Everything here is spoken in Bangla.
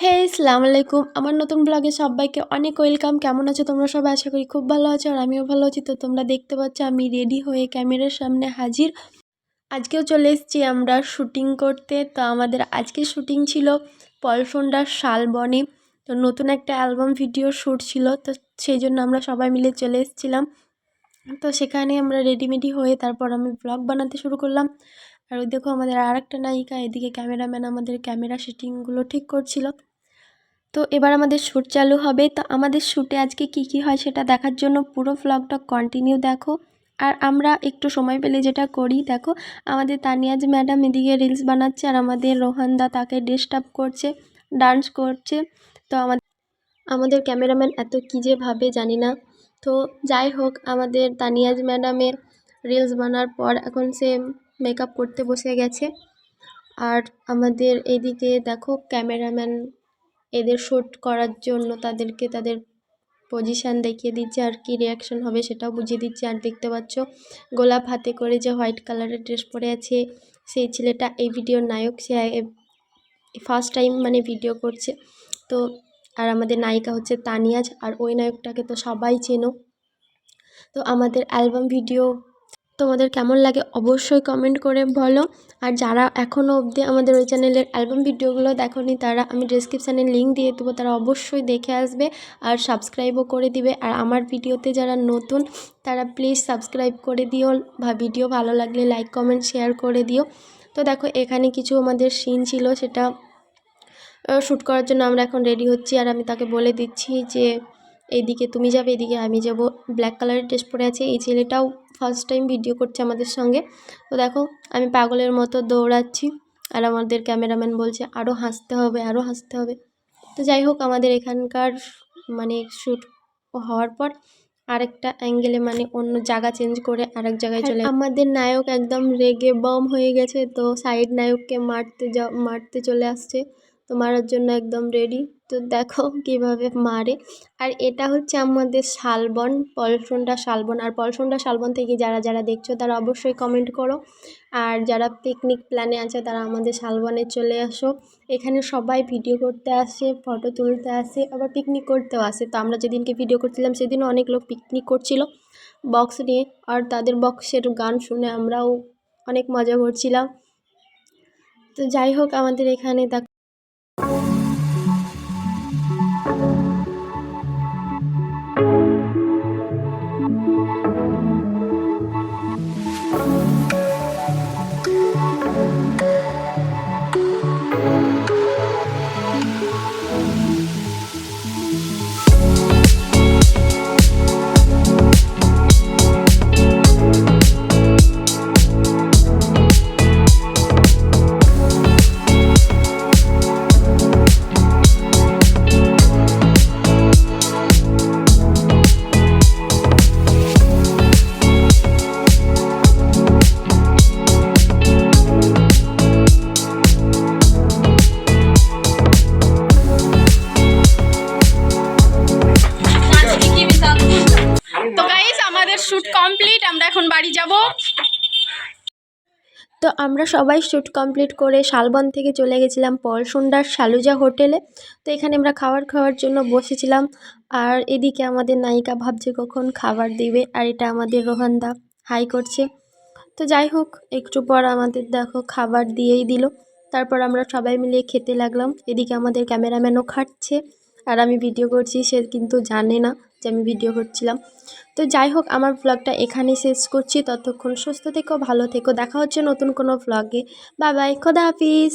হে ইসলাম আলাইকুম আমার নতুন ব্লগে সবাইকে অনেক ওয়েলকাম কেমন আছো তোমরা সবাই? আশা করি খুব ভালো আছো আর আমিও ভালো আছি। তো তোমরা দেখতে পাচ্ছ, আমি রেডি হয়ে ক্যামেরার সামনে হাজির। আজকেও চলে এসেছি আমরা শুটিং করতে। তো আমাদের আজকে শুটিং ছিল পলসন্ডার শালবনে। তো নতুন একটা অ্যালবাম ভিডিও শ্যুট ছিল। তো সেই জন্য আমরা সবাই মিলে চলে এসেছিলাম। তো সেখানে আমরা রেডিমেডি হয়ে তারপর আমি ব্লগ বানাতে শুরু করলাম। আর ওই দেখো, আমাদের আর একটা নায়িকা, এদিকে ক্যামেরাম্যান আমাদের ক্যামেরা শুটিংগুলো ঠিক করছিল। তো এবার আমাদের শ্যুট চালু হবে। তো আমাদের শ্যুটে আজকে কি কি হয় সেটা দেখার জন্য পুরো ভ্লগটা কন্টিনিউ দেখো। আর আমরা একটু সময় পেলে যেটা করি, দেখো, আমাদের তানিয়াজ ম্যাডাম এদিকে রিলস বানাচ্ছে আর আমাদের রোহানদা তাকে ডিস্টার্ব করছে ডান্স করছে। তো আমাদের আমাদের ক্যামেরাম্যান এত কী যে ভাবে জানি না। তো যাই হোক, আমাদের তানিয়াজ ম্যাডামের রিলস বানার পর এখন সে মেকআপ করতে বসে গেছে। আর আমাদের এদিকে দেখো ক্যামেরাম্যান এদের শ্যুট করার জন্য তাদেরকে তাদের পজিশান দেখিয়ে দিচ্ছে আর কি রিয়াকশন হবে সেটাও বুঝিয়ে দিচ্ছে। আর দেখতে পাচ্ছ, গোলাপ হাতে করে যে হোয়াইট কালারের ড্রেস পরে আছে, সেই ছেলেটা এই ভিডিওর নায়ক, সে ফার্স্ট টাইম মানে ভিডিও করছে। তো, আর আমাদের নায়িকা হচ্ছে তানিয়াজ, আর ওই নায়কটাকে তো সবাই চেনো। তো আমাদের অ্যালবাম ভিডিও তোমাদের কেমন লাগে অবশ্যই কমেন্ট করে বলো। আর যারা এখনও অবধি আমাদের ওই চ্যানেলের অ্যালবাম ভিডিওগুলো দেখোনি, তারা আমি ডিসক্রিপশানে লিঙ্ক দিয়ে দেবো, তারা অবশ্যই দেখে আসবে আর সাবস্ক্রাইবও করে দিবে। আর আমার ভিডিওতে যারা নতুন, তারা প্লিজ সাবস্ক্রাইব করে দিও। বা ভিডিও ভালো লাগলে লাইক কমেন্ট শেয়ার করে দিও। তো দেখো, এখানে কিছু আমাদের সিন ছিল, সেটা শ্যুট করার জন্য আমরা এখন রেডি হচ্ছি। আর আমি তাকে বলে দিচ্ছি যে এইদিকে তুমি যাবে, এদিকে আমি যাব। ব্ল্যাক কালারের ড্রেস পরে আছে, এই ছেলেটাও ফার্স্ট টাইম ভিডিও করছে আমাদের সঙ্গে। তো দেখো আমি পাগলের মতো দৌড়াচ্ছি আর আমাদের ক্যামেরাম্যান বলছে আরও হাসতে হবে আরও হাসতে হবে। তো যাই হোক আমাদের এখানকার মানে শ্যুট হওয়ার পর আরেকটা অ্যাঙ্গেলে মানে অন্য জায়গা চেঞ্জ করে আরেক জায়গায় চলে আমাদের নায়ক একদম রেগে বম হয়ে গেছে তো সাইড নায়ককে মারতে যা মারতে চলে আসছে। তো মারার জন্য একদম রেডি তো দেখো কীভাবে মারে। আর এটা হচ্ছে আমাদের শালবন পলসন্ডা শালবন। আর পলসন্ডা শালবন থেকে যারা যারা দেখছ তারা অবশ্যই কমেন্ট করো। আর যারা পিকনিক প্ল্যানে আছে তারা আমাদের শালবনে চলে আসো। এখানে সবাই ভিডিও করতে আসে ফটো তুলতে আসে, আবার পিকনিক করতেও আসে। তো আমরা যেদিনকে ভিডিও করছিলাম সেদিনও অনেক লোক পিকনিক করছিল বক্স নিয়ে। আর তাদের বক্সের গান শুনে আমরাও অনেক মজা করছিলাম। তো যাই হোক আমাদের এখানে শুট কমপ্লিট আমরা এখন বাড়ি যাব। তো আমরা সবাই শ্যুট কমপ্লিট করে শালবন থেকে চলে গেছিলাম পলসুন্ডার শালুজা হোটেলে। তো এখানে আমরা খাবার খাওয়ার জন্য বসেছিলাম। আর এদিকে আমাদের নায়িকা ভাবছে কখন খাবার দিবে, আর এটা আমাদের রোহানদা হাই করছে। তো যাই হোক, একটু পর আমাদের দেখো খাবার দিয়েই দিল। তারপর আমরা সবাই মিলে খেতে লাগলাম। এদিকে আমাদের ক্যামেরাম্যানও খাটছে। আর আমি ভিডিও করছি, সে কিন্তু জানে না। যে আমি ভিডিও করছিলাম। তো যাই হোক, আমার ব্লগটা এখানেই শেষ করছি। ততক্ষণ সুস্থ থেকো, ভালো থেকো। দেখা হচ্ছে নতুন কোনো ব্লগে বাই বাই খোদা হাফিজ।